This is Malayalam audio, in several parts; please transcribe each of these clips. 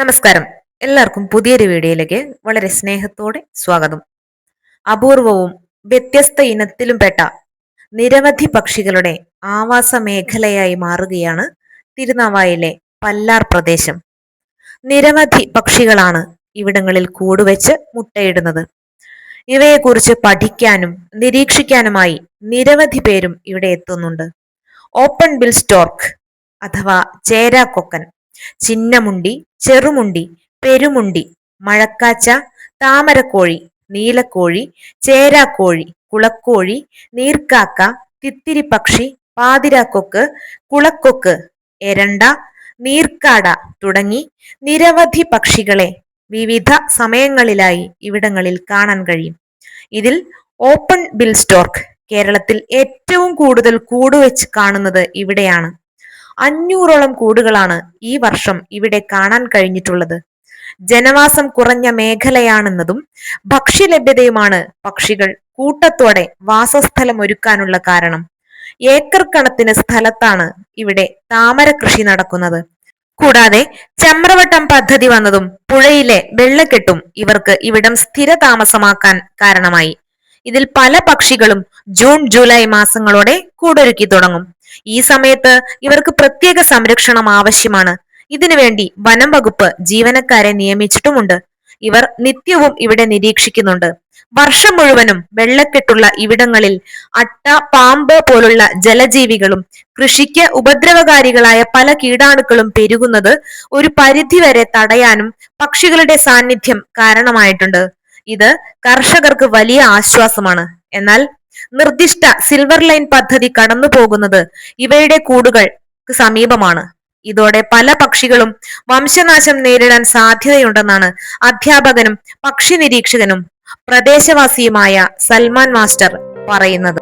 നമസ്കാരം. എല്ലാവർക്കും പുതിയൊരു വീഡിയോയിലേക്ക് വളരെ സ്നേഹത്തോടെ സ്വാഗതം. അപൂർവവും വ്യത്യസ്ത ഇനത്തിലും പെട്ട നിരവധി പക്ഷികളുടെ ആവാസ മേഖലയായി മാറുകയാണ് തിരുനാവായിലെ പല്ലാർ പ്രദേശം. നിരവധി പക്ഷികളാണ് ഇവിടങ്ങളിൽ കൂടുവെച്ച് മുട്ടയിടുന്നത്. ഇവയെക്കുറിച്ച് പഠിക്കാനും നിരീക്ഷിക്കാനുമായി നിരവധി പേരും ഇവിടെ എത്തുന്നുണ്ട്. ഓപ്പൺ ബിൽ സ്റ്റോർക്ക് അഥവാ ചേരാക്കൊക്കൻ ചിന്നമുണ്ടി ചെറുമുണ്ടി പെരുമുണ്ടി മഴക്കാച്ച താമരക്കോഴി നീലക്കോഴി ചേരാക്കോഴി കുളക്കോഴി നീർക്കാക്ക തിത്തിരിപ്പക്ഷി പാതിരാക്കൊക്ക് കുളക്കൊക്ക് എരണ്ട നീർക്കാട തുടങ്ങി നിരവധി പക്ഷികളെ വിവിധ സമയങ്ങളിലായി ഇവിടങ്ങളിൽ കാണാൻ കഴിയും. ഇതിൽ ഓപ്പൺ ബിൽ സ്റ്റോർക്ക് കേരളത്തിൽ ഏറ്റവും കൂടുതൽ കൂടുവെച്ച് കാണുന്നത് ഇവിടെയാണ്. അഞ്ഞൂറോളം കൂടുകളാണ് ഈ വർഷം ഇവിടെ കാണാൻ കഴിഞ്ഞിട്ടുള്ളത്. ജനവാസം കുറഞ്ഞ മേഖലയാണെന്നതും ഭക്ഷ്യലഭ്യതയുമാണ് പക്ഷികൾ കൂട്ടത്തോടെ വാസസ്ഥലം ഒരുക്കാനുള്ള കാരണം. ഏക്കർ കണത്തിന് സ്ഥലത്താണ് ഇവിടെ താമര കൃഷി നടക്കുന്നത്. കൂടാതെ ചമ്രവട്ടം പദ്ധതി വന്നതും പുഴയിലെ വെള്ളക്കെട്ടും ഇവർക്ക് ഇവിടം സ്ഥിര താമസമാക്കാൻ കാരണമായി. ഇതിൽ പല പക്ഷികളും ജൂൺ ജൂലൈ മാസങ്ങളോടെ കൂടൊരുക്കി തുടങ്ങും. ഈ സമയത്ത് ഇവർക്ക് പ്രത്യേക സംരക്ഷണം ആവശ്യമാണ്. ഇതിനുവേണ്ടി വനം വകുപ്പ് ജീവനക്കാരെ നിയമിച്ചിട്ടുമുണ്ട്. ഇവർ നിത്യവും ഇവിടെ നിരീക്ഷിക്കുന്നുണ്ട്. വർഷം മുഴുവനും വെള്ളക്കെട്ടുള്ള ഇവിടങ്ങളിൽ അട്ട പാമ്പ് പോലുള്ള ജലജീവികളും കൃഷിക്ക് ഉപദ്രവകാരികളായ പല കീടാണുക്കളും പെരുകുന്നത് ഒരു പരിധിവരെ തടയാനും പക്ഷികളുടെ സാന്നിധ്യം കാരണമായിട്ടുണ്ട്. ഇത് കർഷകർക്ക് വലിയ ആശ്വാസമാണ്. എന്നാൽ നിർദ്ദിഷ്ട സിൽവർ ലൈൻ പദ്ധതി കടന്നു പോകുന്നത് ഇവയുടെ കൂടുകൾക്ക് സമീപമാണ്. ഇതോടെ പല പക്ഷികളും വംശനാശം നേരിടാൻ സാധ്യതയുണ്ടെന്നാണ് അധ്യാപകനും പക്ഷി നിരീക്ഷകനും പ്രദേശവാസിയുമായ സൽമാൻ മാസ്റ്റർ പറയുന്നത്.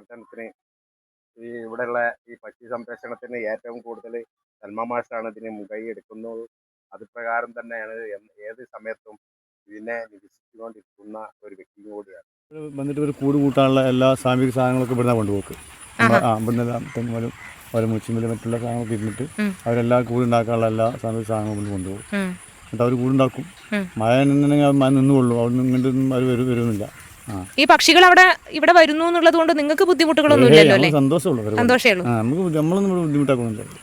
പ്രവർത്തനത്തിന് ഈ ഇവിടെയുള്ള ഈ പക്ഷി സംരക്ഷണത്തിന് ഏറ്റവും കൂടുതൽ സൽമാ മാഷാണ് ഇതിന് മുൻകൈ എടുക്കുന്നത്. അത് പ്രകാരം തന്നെയാണ് ഏത് സമയത്തും ഇതിനെ നിരീക്ഷിച്ചുകൊണ്ടിരിക്കുന്ന ഒരു വ്യക്തി കൂടിയാണ്. വന്നിട്ട് ഒരു കൂട് കൂട്ടാനുള്ള എല്ലാ സാമൂഹിക സാധനങ്ങളൊക്കെ ഇവിടുന്ന് കൊണ്ടുപോക്ക് ആ ഇവിടുന്ന് എല്ലാം തെങ്ങുമലും ഓരോ മുച്ചിമലും മറ്റുള്ള സാധനങ്ങളൊക്കെ ഇരുന്നിട്ട്. അവരെല്ലാം കൂട് ഉണ്ടാക്കാനുള്ള എല്ലാ സാമൂഹിക സാധനങ്ങളും കൊണ്ട് കൊണ്ടുപോകും എന്നിട്ട് അവർ കൂടുണ്ടാക്കും മഴ നിന്നെങ്കിൽ മഴ നിന്നുകൊള്ളു. അവിടെ നിന്ന് ഇങ്ങോട്ടൊന്നും അവർ വരും വരുന്നില്ല. ഈ പക്ഷികൾ അവിടെ ഇവിടെ വരുന്നു എന്നുള്ളത് കൊണ്ട് നിങ്ങൾക്ക് ബുദ്ധിമുട്ടുകളൊന്നും ഇല്ലല്ലോ അല്ലേ. സന്തോഷമേ ഉള്ളൂ.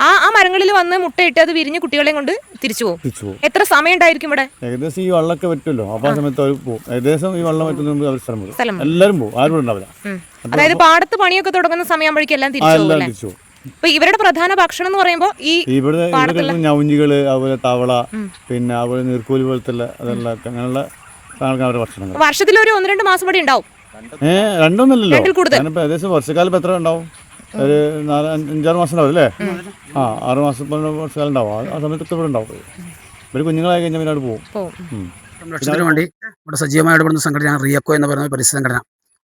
ആ ആ മരങ്ങളിൽ വന്ന് മുട്ടയിട്ട് അത് വിരിഞ്ഞ് കുട്ടികളെ കൊണ്ട് തിരിച്ചു പോകും. എത്ര സമയം ഉണ്ടായിരിക്കും ഇവിടെ? ഏകദേശം ഈ വെള്ളമൊക്കെ പറ്റുമല്ലോ. അപ്പൊ ആ സമയത്ത് അവർ പോകും. ഏകദേശം ഈ വള്ളം പറ്റുന്ന അവർ സ്ഥലം പോകും എല്ലാവരും പോകും. ആരും ഉണ്ടാവില്ല. അതായത് പാടത്ത് പണിയൊക്കെ തുടങ്ങുന്ന സമയമാകുമ്പോഴേക്കും എല്ലാം തിരിച്ചു പോകും അപ്പൊ ഇവരുടെ പ്രധാന ഭക്ഷണം എന്ന് പറയുമ്പോ ഈ ഇവിടെ ഇവിടെ അതുപോലെ തവള പിന്നെ അതുപോലെ നീർക്കോലി പോലത്തെ അതെല്ലാം അങ്ങനെയുള്ള അവരുടെ ഭക്ഷണങ്ങൾ വർഷത്തിൽ ഒരു ഒന്ന് രണ്ട് മാസം കൂടി ഉണ്ടാവും. ഏഹ് രണ്ടൊന്നുമില്ലല്ലോ. രണ്ടിൽ കൂടുതൽ. ഞാനിപ്പോ ഏകദേശം വർഷക്കാലം ഇപ്പൊ എത്ര ഉണ്ടാവും? ഒരു നാല് അഞ്ച് അഞ്ചാറ് മാസം ഉണ്ടാവും അല്ലേ? ആ ആറ് മാസം വർഷക്കാലം ഉണ്ടാവും. ആ- ആ സമയത്തൊക്കെ ഇവിടെ ഉണ്ടാവും? ഇവർ കുഞ്ഞുങ്ങളായി കഴിഞ്ഞാൽ പിന്നെ അവിടെ പോകും. ഉം. സംരക്ഷണത്തിന് വേണ്ടി ഇവിടെ സജീവമായി ഇടപെടുന്ന സംഘടനയാണ് റിയക്കോ എന്ന് പറയുന്ന പരിസ്ഥിതി സംഘടന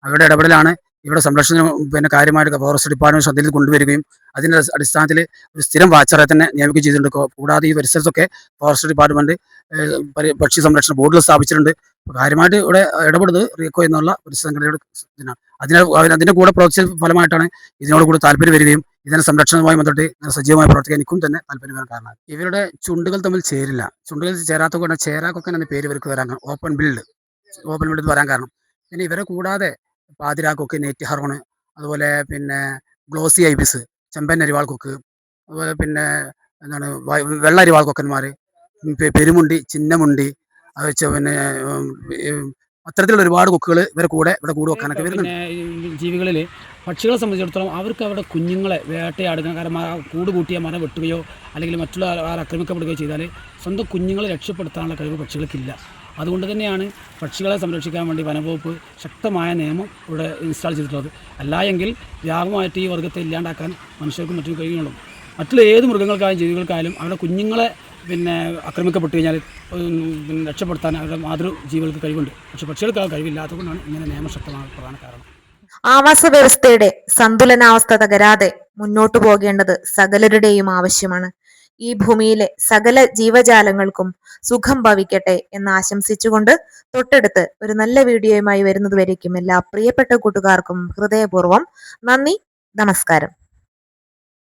അവരുടെ ഇടപെടലാണ് ഇവിടെ സംരക്ഷണത്തിന് പിന്നെ കാര്യമായിട്ട് ഫോറസ്റ്റ് ഡിപ്പാർട്ട്മെന്റ് ശ്രദ്ധയിൽ കൊണ്ടുവരികയും അതിന്റെ അടിസ്ഥാനത്തിൽ ഒരു സ്ഥിരം വാച്ചറെ തന്നെ നിയമിക്കുകയും ചെയ്തിട്ടുണ്ട്. കോ- കൂടാതെ ഈ പരിസരത്തൊക്കെ ഫോറസ്റ്റ് ഡിപ്പാർട്ട്മെന്റ് ഏഹ്, പരി- പക്ഷി സംരക്ഷണ ബോർഡുകൾ സ്ഥാപിച്ചിട്ടുണ്ട്. കാര്യമായിട്ട് ഇവിടെ ഇടപെടുന്നത് റീക്കോ എന്നുള്ള ഒരു സംഘടനയുടെ ഇതിനാണ്. അതിന് അതിന്റെ കൂടെ പ്രവർത്തിച്ച ഫലമായിട്ടാണ് ഇതിനോട് കൂടി താല്പര്യം വരികയും ഇതിനെ സംരക്ഷണവുമായി ബന്ധപ്പെട്ട് സജീവമായി പ്രവർത്തിക്കാൻ എനിക്കും തന്നെ താല്പര്യം വരാൻ കാരണം ഇവരുടെ ചുണ്ടുകൾ തമ്മിൽ ചേരില്ല. ചുണ്ടുകൾ ചേരാത്ത കൊണ്ട് ചേരാക്കൊക്കെ എന്ന പേര് ഇവർക്ക് വരാൻ കാരണം. ഓപ്പൺ ബിൽഡ് ഓപ്പൺ ബിൽഡ് വരാൻ കാരണം. പിന്നെ ഇവരെ കൂടാതെ പാതിരാക്കൊക്കെ നെറ്റ് ഹർവണ് അതുപോലെ പിന്നെ ഗ്ലോസി ഐബിസ് ചെമ്പൻ അരിവാൾ കൊക്ക് അതുപോലെ പിന്നെ എന്താണ് വെള്ള അരിവാൾ കൊക്കന്മാർ പെരുമുണ്ടി ചിന്നമുണ്ടി അത് വെച്ച് പിന്നെ അത്തരത്തിലുള്ള ഒരുപാട് കൊക്കുകൾ ഇവരെ കൂടെ ഇവിടെ കൂട് വെക്കാനൊക്കെ വരുന്നുണ്ട്. ജീവികളിൽ പക്ഷികളെ സംബന്ധിച്ചിടത്തോളം അവർക്ക് അവരുടെ കുഞ്ഞുങ്ങളെ വേട്ടയാടുക കാരണം കൂട് കൂട്ടിയ മരം വെട്ടുകയോ അല്ലെങ്കിൽ മറ്റുള്ള ആൾ ആക്രമിക്കപ്പെടുകയോ ചെയ്താൽ സ്വന്തം കുഞ്ഞുങ്ങളെ രക്ഷപ്പെടുത്താനുള്ള കഴിവ് പക്ഷികൾക്കില്ല. അതുകൊണ്ട് തന്നെയാണ് പക്ഷികളെ സംരക്ഷിക്കാൻ വേണ്ടി വനംവകുപ്പ് ശക്തമായ നിയമം ഇവിടെ ഇൻസ്റ്റാൾ ചെയ്തിട്ടുള്ളത്. അല്ല എങ്കിൽ വ്യാപകമായിട്ട് ഈ വർഗത്തെ ഇല്ലാണ്ടാക്കാൻ മനുഷ്യർക്കും മറ്റും കഴിയുള്ളൂ. മറ്റുള്ള ഏത് മൃഗങ്ങൾക്കായാലും ജീവികൾക്കായാലും അവരുടെ കുഞ്ഞുങ്ങളെ പിന്നെ ആക്രമിക്കപ്പെട്ട് കഴിഞ്ഞാൽ പിന്നെ രക്ഷപ്പെടുത്താൻ അവരുടെ മാതൃജീവികൾക്ക് കഴിവുണ്ട്. പക്ഷെ പക്ഷികൾക്ക് ആ കഴിവില്ലാത്തതുകൊണ്ടാണ് ഇങ്ങനെ നിയമം ശക്തമായ പ്രധാന കാരണം. ആവാസ വ്യവസ്ഥയുടെ സന്തുലനാവസ്ഥ തകരാതെ മുന്നോട്ടു പോകേണ്ടത് സകലരുടെയും ആവശ്യമാണ്. ഈ ഭൂമിയിലെ സകല ജീവജാലങ്ങൾക്കും സുഖം ഭവിക്കട്ടെ എന്ന് ആശംസിച്ചുകൊണ്ട് തൊട്ടടുത്ത് ഒരു നല്ല വീഡിയോയുമായി വരുന്നതുവരേക്കും എല്ലാ പ്രിയപ്പെട്ട കൂട്ടുകാർക്കും ഹൃദയപൂർവം നന്ദി നമസ്കാരം.